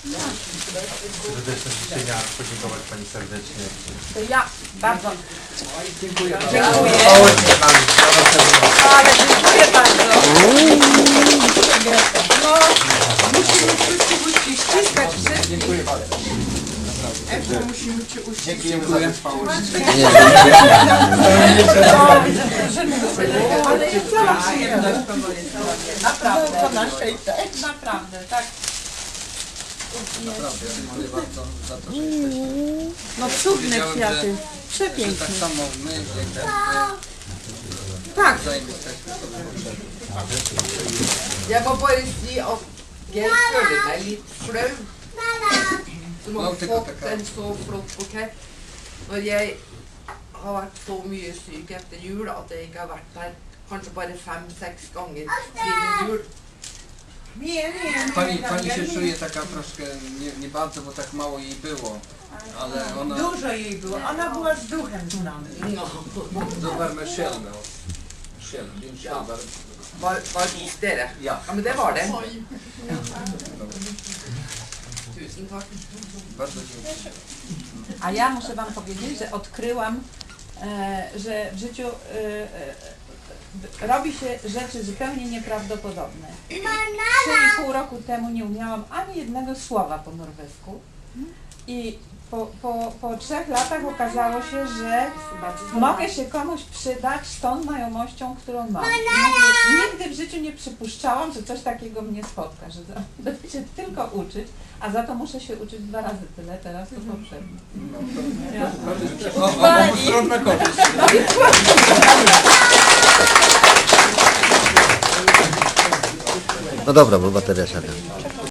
Serdeczne życzenia, podziękować Pani serdecznie. To ja bardzo Dziękuję bardzo. dziękuję. Serdecznie. Ale dziękuję bardzo. No, musimy wszyscy musi ściskać wszystkich. Dziękuję bardzo. Musimy Cię uściskać. Dziękujemy za wytrwałość. Ale jest cała przyjemność Naprawdę. Po naszej też. Naprawdę, tak. Naprawdę, dziękuję bardzo za to, że jesteśmy. No cudne Wiedziałem, kwiaty. Że tak Przepiękne. samo my, jak wy, Tak. wzajem jesteśmy sobie potrzebni. Jeg må bare si at jeg føler meg litt flau. Som Ja, har fått en så flott bukett. Når jeg har vært så mye syk etter jul at jeg ikke har vært der kanskje bare fem-seks ganger siden jul. Nie, nie. Pani, pani się czuje taka troszkę nie, nie bardzo, bo tak mało jej było. Ale ona Dużo jej było. Ona była z duchem z nami. No. do varme själ med oss. Själ, din var... Var, var dere. Ja. Ja, men det var det. Tusen takk. Bardzo dziękuję. A ja muszę Wam powiedzieć, że odkryłam, e, że w życiu e, e, robi się rzeczy zupełnie nieprawdopodobne. Trzy i pół roku temu nie umiałam ani jednego słowa po norwesku i po, po, po trzech latach okazało się, że mogę się komuś przydać z tą znajomością, którą mam. Nigdy w życiu nie przypuszczałam, że coś takiego mnie spotka, że będę się tylko uczyć, a za to muszę się uczyć dwa razy tyle teraz, co poprzednio. Ja. O, o, obustronna korzyść. No dobra, bo bateria siada.